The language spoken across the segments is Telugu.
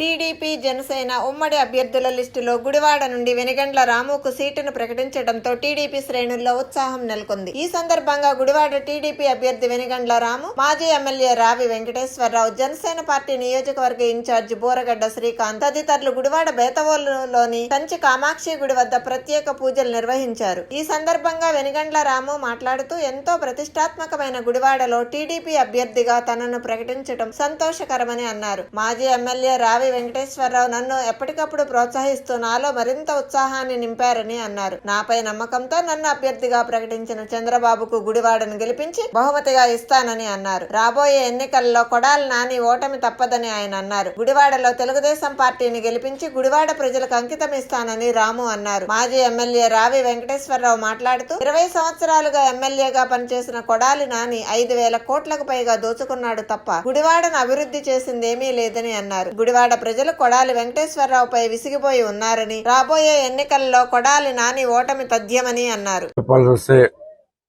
టీడీపీ జనసేన ఉమ్మడి అభ్యర్థుల లిస్టులో గుడివాడ నుండి వెనుగండ్ల రాముకు సీటును ప్రకటించడంతో టీడీపీ శ్రేణుల్లో ఉత్సాహం నెలకొంది. ఈ సందర్భంగా గుడివాడ టీడీపీ అభ్యర్థి వెనుగండ్ల రాము మాజీ ఎమ్మెల్యే రావి వెంకటేశ్వరరావు జనసేన పార్టీ నియోజకవర్గ ఇన్ఛార్జి బోరగడ్డ శ్రీకాంత్ తదితరులు గుడివాడ బేతవోలులోని కంచి కామాక్షి గుడి వద్ద ప్రత్యేక పూజలు నిర్వహించారు. ఈ సందర్భంగా వెనుగండ్ల రాము మాట్లాడుతూ ఎంతో ప్రతిష్టాత్మకమైన గుడివాడలో టీడీపీ అభ్యర్థిగా తనను ప్రకటించడం సంతోషకరమని అన్నారు. మాజీ ఎమ్మెల్యే రావి వెంకటేశ్వరరావు నన్ను ఎప్పటికప్పుడు ప్రోత్సహిస్తూ నాలో మరింత ఉత్సాహాన్ని నింపారని అన్నారు. నాపై నమ్మకంతో నన్ను అభ్యర్థిగా ప్రకటించిన చంద్రబాబుకు గుడివాడను గెలిపించి బహుమతిగా ఇస్తానని అన్నారు. రాబోయే ఎన్నికల్లో కొడాలి నాని ఓటమి తప్పదని ఆయన అన్నారు. గుడివాడలో తెలుగుదేశం పార్టీని గెలిపించి గుడివాడ ప్రజలకు అంకితం ఇస్తానని రాము అన్నారు. మాజీ ఎమ్మెల్యే రావి వెంకటేశ్వరరావు మాట్లాడుతూ ఇరవై సంవత్సరాలుగా ఎమ్మెల్యేగా పనిచేసిన కొడాలి నాని ఐదు వేల కోట్లకు పైగా దోచుకున్నాడు తప్ప గుడివాడను అభివృద్ధి చేసిందేమీ లేదని అన్నారు. గుడివాడ ప్రజలు కొడాలి వెంకటేశ్వరరావుపై విసిగిపోయి ఉన్నారని రాబోయే ఎన్నికల్లో కొడాలి నాని ఓటమి తథ్యమని అన్నారు. చెప్పాల్సి వస్తే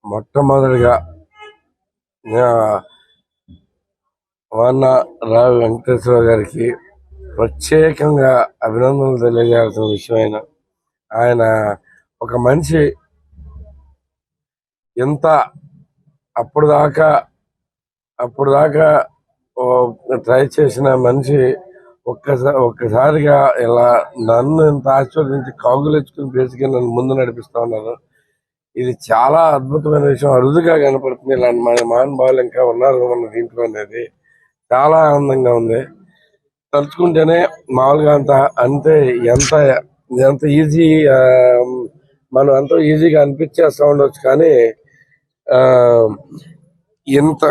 మొట్టమొదటిగా ఆ, వాన రావు వెంకటేశ్వర గారికి ప్రత్యేకంగా అభినందనలు తెలియజేయాల్సిన విషయమైన ఆయన ఒక మనిషి ఎంత అప్పుడు దాకా అప్పుడు దాకా ట్రై చేసిన మనిషి ఒక్కసారి ఒక్కసారిగా ఇలా నన్ను ఇంత ఆశీర్వదించి కౌగులించుకుని బేసిక్గా నన్ను ముందు నడిపిస్తా ఉన్నారు. ఇది చాలా అద్భుతమైన విషయం. అరుదుగా కనపడుతుంది. ఇలాంటి మన మహానుభావులు ఇంకా ఉన్నారు మన దీంట్లో అనేది. చాలా ఆనందంగా ఉంది. తలుచుకుంటేనే మామూలుగా అంత అంతే ఎంత ఎంత ఈజీ మనం ఎంతో ఈజీగా అనిపించేస్తా ఉండొచ్చు కానీ ఆ, ఇంత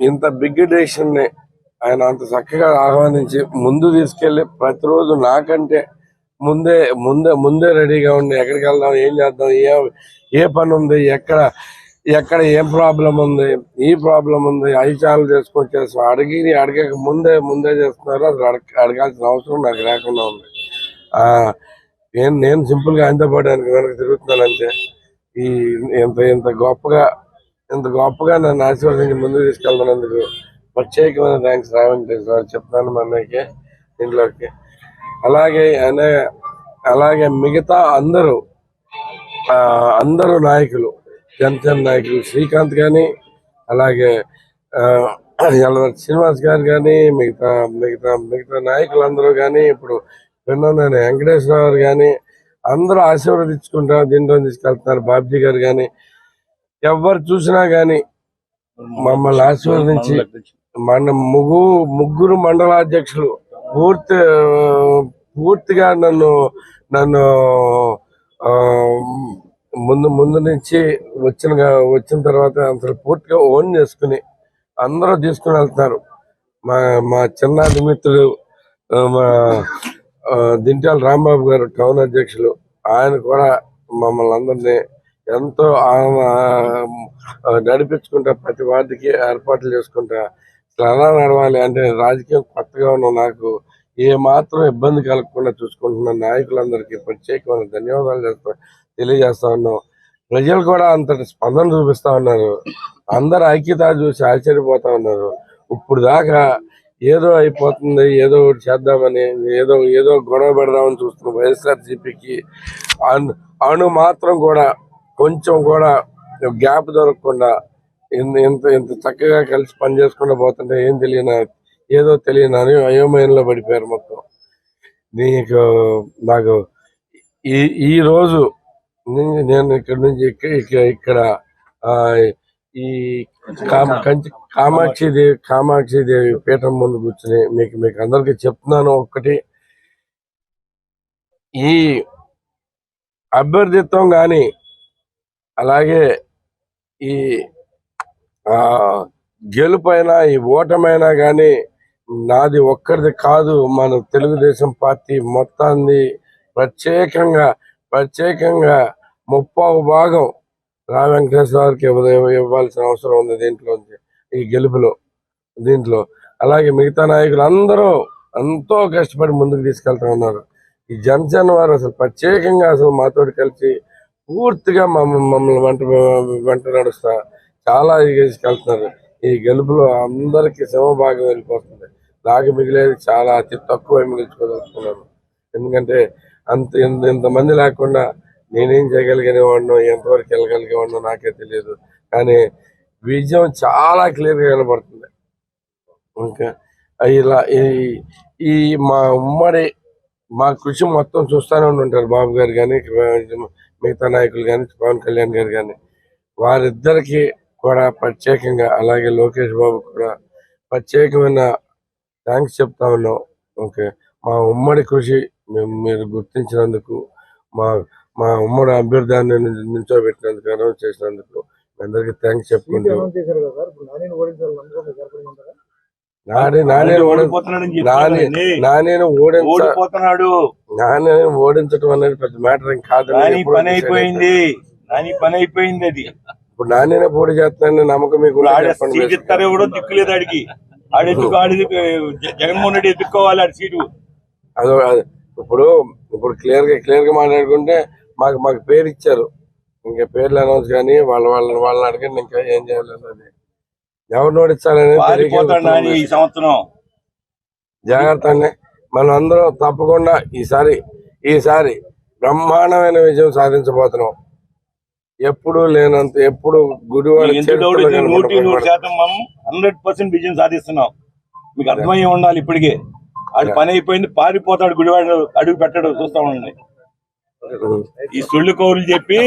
ఇంత బిగ్ డెసిషన్ని ఆయన అంత చక్కగా ఆహ్వానించి ముందు తీసుకెళ్ళి ప్రతిరోజు నాకంటే ముందే ముందే ముందే రెడీగా ఉండి ఎక్కడికి వెళ్దాం ఏం చేద్దాం ఏ ఏ పని ఉంది ఎక్కడ ఎక్కడ ఏం ప్రాబ్లం ఉంది ఈ ప్రాబ్లం ఉంది అవి చాలు చేసుకొని చేస్తాం అడిగి అడగక ముందే ముందే చేస్తున్నారు. అసలు అడగ అడగాల్సిన అవసరం నాకు లేకుండా ఉంది. ఆ నేను నేను సింపుల్గా ఆయనతో పాటు ఆయనకి వెనక తిరుగుతున్నాను ఈ ఇంత ఇంత గొప్పగా ఇంత గొప్పగా నన్ను ఆశీర్వదించి ముందుకు తీసుకెళ్తున్నందుకు ప్రత్యేకమైన థ్యాంక్స్ రావంటేశ్వర చెప్తాను మనకి దీంట్లోకి అలాగే అనే అలాగే మిగతా అందరూ ఆ, అందరూ నాయకులు జనసేన నాయకులు శ్రీకాంత్ కానీ అలాగే ఆ, శ్రీనివాస్ గారు కానీ మిగతా మిగతా మిగతా నాయకులందరూ కానీ ఇప్పుడు విన్నాను వెంకటేశ్వర గారు కానీ అందరూ ఆశీర్వదించుకుంటారు దీంట్లో తీసుకెళ్తున్నారు బాబ్జీ గారు కానీ ఎవరు చూసినా కానీ మమ్మల్ని ఆశీర్వదించి మన ముగ్గు ముగ్గురు మండలాధ్యక్షులు పూర్తి పూర్తిగా నన్ను నన్ను ఆ, ముందు ముందు నుంచి వచ్చిన వచ్చిన తర్వాత అంత పూర్తిగా ఓన్ చేసుకుని అందరూ తీసుకుని వెళ్తున్నారు. మా మా చిన్న మిత్రుడు మా దింటాల రాంబాబు గారు టౌన్ అధ్యక్షులు ఆయన కూడా మమ్మల్ని అందరినీ ఎంతో నడిపించుకుంటా ప్రతి వార్డుకి ఏర్పాట్లు చేసుకుంటా ఎలా నడవాలి అంటే రాజకీయం కొత్తగా ఉన్న నాకు ఏ మాత్రం ఇబ్బంది కలగకుండా చూసుకుంటున్న నాయకులందరికీ ప్రత్యేకమైన ధన్యవాదాలు చేస్తా తెలియజేస్తా ఉన్నాం. ప్రజలు కూడా అంతటి స్పందన చూపిస్తా ఉన్నారు. అందరు ఐక్యత చూసి ఆశ్చర్యపోతా ఉన్నారు. ఇప్పుడు దాకా ఏదో అయిపోతుంది ఏదో ఒకటి చేద్దామని ఏదో ఏదో గొడవ పెడదామని చూస్తున్న వైఎస్ఆర్సీపీకి అను అణు మాత్రం కూడా కొంచెం కూడా గ్యాప్ దొరకకుండా ఇంత ఇంత చక్కగా కలిసి పని చేసుకుంటూ పోతుంటే ఏం తెలియని ఏదో తెలియని అని అయోమయంలో పడిపోయారు మొత్తం. నీకు నాకు ఈ ఈ రోజు నేను ఇక్కడ నుంచి ఇక్కడ ఆ, ఈ కంచి కామాక్షి దేవి కామాక్షి దేవి పీఠం ముందు కూర్చుని మీకు మీకు అందరికీ చెప్తున్నాను ఒక్కటి. ఈ అభ్యర్థిత్వం కానీ అలాగే ఈ గెలుపైనా ఈ ఓటమైనా కానీ నాది ఒక్కరిది కాదు. మన తెలుగుదేశం పార్టీ మొత్తాన్ని ప్రత్యేకంగా ప్రత్యేకంగా ముప్పావు భాగం రా వెంకటేశ్వరకి ఇవ్వాల్సిన అవసరం ఉంది దీంట్లో ఈ గెలుపులో దీంట్లో. అలాగే మిగతా నాయకులు అందరూ ఎంతో కష్టపడి ముందుకు తీసుకెళ్తా ఉన్నారు. ఈ జనసేన వారు అసలు ప్రత్యేకంగా అసలు మాతోటి కలిసి పూర్తిగా మమ్మల్ని మమ్మల్ని వెంట వెంట నడుస్తా చాలా ఇది ఈ గెలుపులో అందరికీ సమభాగం వెళ్ళిపోతుంది నాకు మిగిలేది చాలా అతి తక్కువ మిగిల్చుకోదలుచుకున్నాను ఎందుకంటే అంత ఇంత ఇంతమంది లేకుండా నేనేం చేయగలిగిన వాడినో ఎంతవరకు వెళ్ళగలిగే వాడినో నాకే తెలియదు. కానీ విజయం చాలా క్లియర్గా కనబడుతుంది. ఇంకా ఇలా ఈ ఈ మా ఉమ్మడి మా కృషి మొత్తం చూస్తూనే ఉంటారు బాబు గారు కానీ మిగతా నాయకులు కానీ పవన్ కళ్యాణ్ గారు కానీ వారిద్దరికి కూడా ప్రత్యేకంగా అలాగే లోకేష్ బాబు కూడా ప్రత్యేకమైన థ్యాంక్స్ చెప్తా ఉన్నాం. ఓకే. మా ఉమ్మడి కృషి మేము మీరు గుర్తించినందుకు మా మా ఉమ్మడి అభ్యర్థాన్ని నిల్చోబెట్టినందుకు అనౌన్స్ చేసినందుకు అందరికీ థ్యాంక్స్ చెప్పుకుంటూ నాని. నానిని ఓడిపోతున్నాడు. ఓడించడం అనేది పెద్ద మ్యాటర్ ఏం కాదు. పని అయిపోయింది. నాని పని అయిపోయింది అది. ఇప్పుడు నానినే పోటీ చేస్తానని నమ్మకం మీకు సీట్ ఇస్తారో కూడా దిక్కులేదు ఆడికి. ఆడి జగన్మోహన్ రెడ్డి ఆడి సీటు? అదో ఇప్పుడు ఇప్పుడు క్లియర్గా క్లియర్గా మాట్లాడుకుంటే మాకు మాకు పేరు ఇచ్చారు. ఇంకా పేర్లు అనౌన్స్ కానీ వాళ్ళ వాళ్ళని వాళ్ళని అడగండి ఇంకా ఏం చేయాలన్నది ఎవరు ఈ సంవత్సరం. జాగ్రత్త మనం అందరం తప్పకుండా ఈసారి ఈసారి బ్రహ్మాండమైన విజయం సాధించబోతున్నాం. ఎప్పుడు లేనంత ఎప్పుడు గుడివాడ నూటి నూరు శాతం మనం హండ్రెడ్ పర్సెంట్ విజయం సాధిస్తున్నాం. మీకు అర్థమయ్యే ఉండాలి ఇప్పటికే. ఆడి పని అయిపోయింది పారిపోతాడు గుడివాడు అడుగు పెట్టాడు చూస్తా ఉండండి. ఈ సుళ్ళు కౌరులు చెప్పి